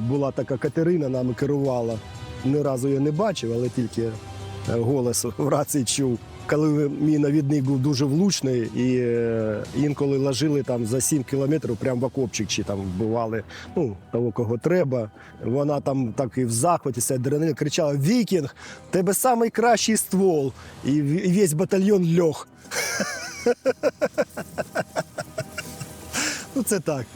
Була така Катерина, нами керувала. Ні разу її не бачив, але тільки е, голос в рації чув. Коли мій навідник був дуже влучний, і е, інколи ложили там за 7 кілометрів прямо в окопчик, чи там вбивали ну, того, кого треба. Вона там так і в захваті, це адреналін, кричала: Вікінг, тебе найкращий ствол! І весь батальйон льох. Ну, це так.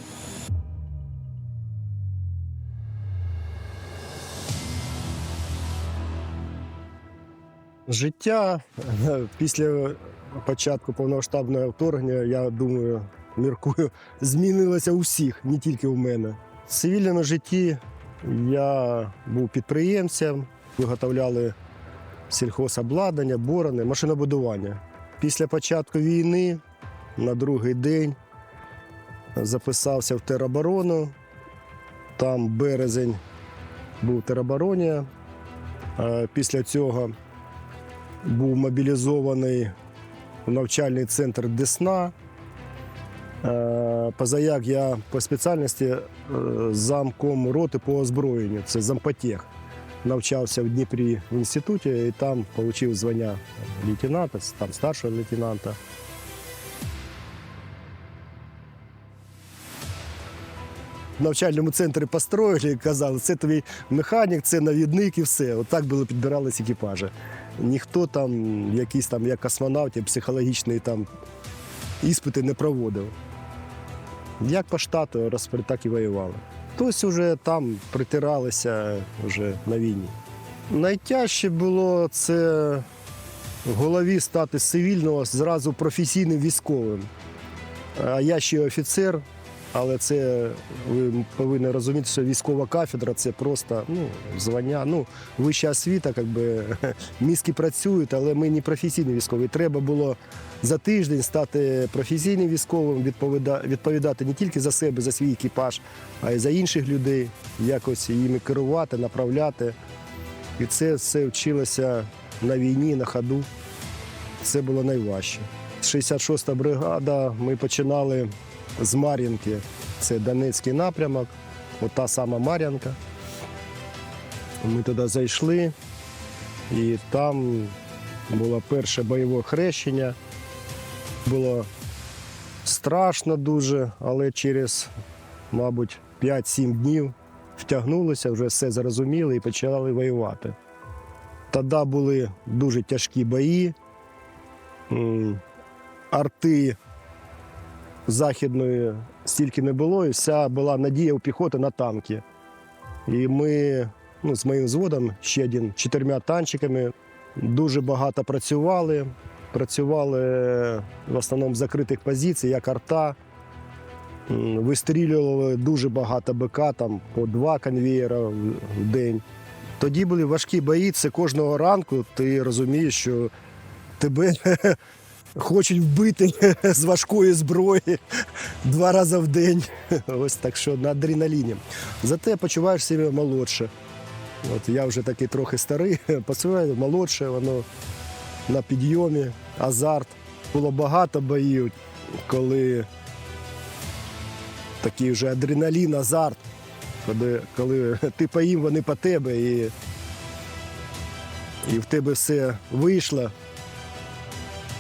Життя після початку повномасштабного вторгнення, я думаю, міркую, змінилося у всіх, не тільки у мене. В цивільному житті я був підприємцем, виготовляли сільхозобладнання, борони, машинобудування. Після початку війни на другий день записався в тероборону. Там березень був в теробороні. Е, Після цього був мобілізований в навчальний центр Десна. Е, Позаяк я по спеціальності е, замком роти по озброєнню, це зампотех. Навчався в Дніпрі в інституті і там отримав звання лейтенанта, там старшого лейтенанта. Навчальному центрі построїли казали, це твій механік, це навідник і все. Отак було підбирались екіпажі. Ніхто там, якийсь там, як космонавт, психологічний там іспити не проводив. Як по штату, так і воювали. Хтось вже там притиралися вже на війні. Найтяжче було це в голові стати з цивільного зразу професійним військовим. А я ще офіцер, але це ви повинні розуміти, що військова кафедра це просто ну, звання, ну, вища освіта, якби мізки працюють, але ми не професійні військові. Треба було за тиждень стати професійним військовим, відповіда- відповідати не тільки за себе, за свій екіпаж, а й за інших людей, якось їми керувати, направляти. І це все вчилося на війні, на ходу. Це було найважче. 66-та бригада ми починали з Мар'їнки. Це Донецький напрямок, от та сама Мар'янка. Ми туди зайшли, і там було перше бойове хрещення. Було страшно дуже, але через, мабуть, 5-7 днів втягнулися, вже все зрозуміли і почали воювати. Тоді були дуже тяжкі бої. Арти західної стільки не було, і вся була надія у піхоти на танки. І ми ну, з моїм взводом, ще один, чотирма танчиками, дуже багато працювали. Працювали в основному в закритих позицій, як арта. Вистрілювали дуже багато БК, там по два конвієра в день. Тоді були важкі бої. Це кожного ранку ти розумієш, що тебе хочуть вбити з важкої зброї два рази в день. Ось так що на адреналіні. Зате почуваєш себе молодше. От я вже такий трохи старий, почуваю молодше, воно на підйомі, азарт. Було багато боїв, коли такий вже адреналін, азарт, коли, коли ти по їм, вони по тебе, і, і в тебе все вийшло.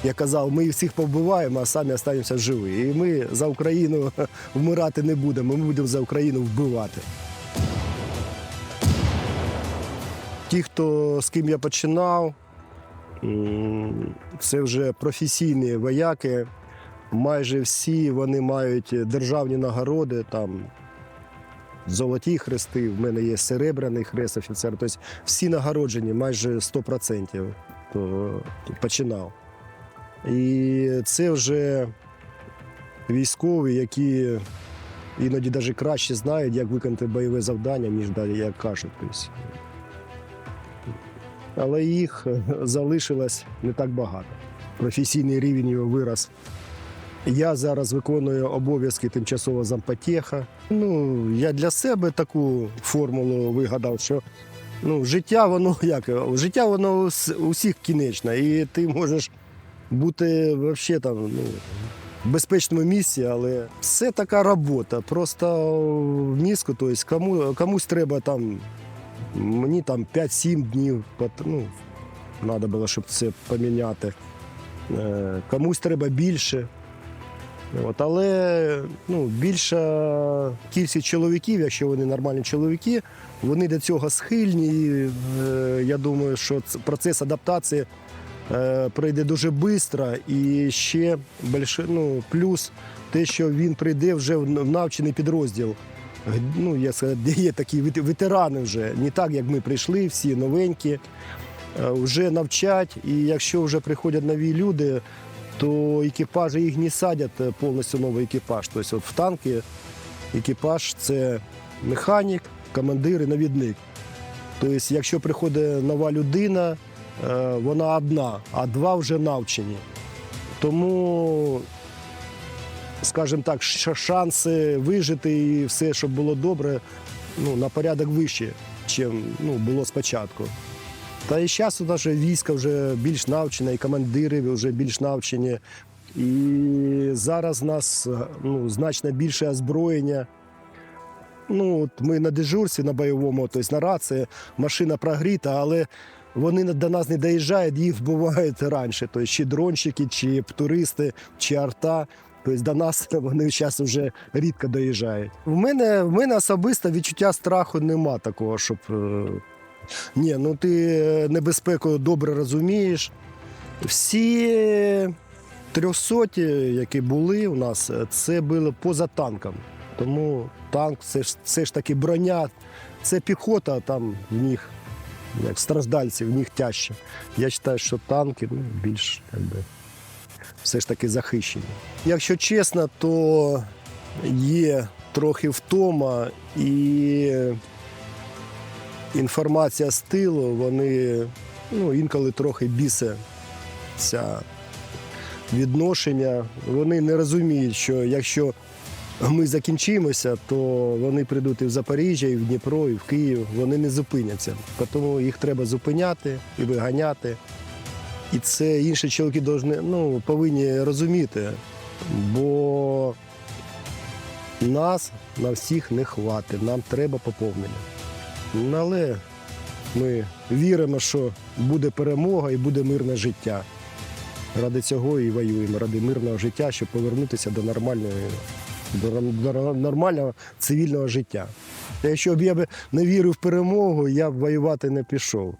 Я казав, ми всіх повбиваємо, а самі залишимося живі. І ми за Україну вмирати не будемо, ми будемо за Україну вбивати. Ті, хто з ким я починав, це вже професійні вояки. Майже всі вони мають державні нагороди, там золоті хрести, в мене є серебряний хрест офіцер. Тобто всі нагороджені майже 100% хто починав. І це вже військові, які іноді навіть краще знають, як виконати бойове завдання, ніж да, як кажуть. Тобто. Але їх залишилось не так багато. Професійний рівень його вирос. Я зараз виконую обов'язки тимчасового зампотеха. Ну, я для себе таку формулу вигадав, що ну, життя воно як? Життя воно у с- у всіх кінечне, і ти можеш бути взагалі там, ну, в безпечному місці, але це така робота. Просто в мізку, тобто кому, комусь треба там, мені там 5-7 днів, ну, треба було, щоб це поміняти. Е, Комусь треба більше. От, але ну, більша кількість чоловіків, якщо вони нормальні чоловіки, вони до цього схильні. І, е, я думаю, що процес адаптації е, пройде дуже швидко. І ще більше, ну, плюс те, що він прийде вже в навчений підрозділ. Ну, я сказав, де є такі ветерани вже, не так, як ми прийшли, всі новенькі, е, вже навчать. І якщо вже приходять нові люди, то екіпажі їх не садять е, повністю новий екіпаж. Тобто от в танки екіпаж це механік, командир і навідник. Тобто, якщо приходить нова людина, вона одна, а два вже навчені. Тому, скажімо так, шанси вижити і все, щоб було добре, ну, на порядок вищі, ніж ну, було спочатку. Та і зараз наше військо вже більш навчене, і командири вже більш навчені. І зараз в нас ну, значно більше озброєння. Ну, от ми на дежурстві на бойовому, тобто на рації, машина прогріта, але вони до нас не доїжджають, їх вбивають раніше. Тобто чи дронщики, чи туристи, чи арта. Тобто до нас вони зараз вже рідко доїжджають. В мене, в мене особисто відчуття страху нема такого, щоб. е, ні, ну ти е, небезпеку добре розумієш. Всі трьохсоті, які були у нас, е, це було поза танком. Тому танк це ж, це ж таки броня, це піхота, там в них, як страждальці, в них тяжче. Я вважаю, що танки ну, більш як би, все ж таки захищені. Якщо чесно, то є трохи втома і інформація з тилу, вони ну, інколи трохи біситься відношення. Вони не розуміють, що якщо ми закінчимося, то вони прийдуть і в Запоріжжя, і в Дніпро, і в Київ. Вони не зупиняться. Тому їх треба зупиняти і виганяти. І це інші чоловіки ну, повинні розуміти, бо нас на всіх не хватить, нам треба поповнення. Ну, Але ми віримо, що буде перемога і буде мирне життя. Ради цього і воюємо, ради мирного життя, щоб повернутися до нормальної, до, нормального цивільного життя. Якщо б я не вірив в перемогу, я б воювати не пішов.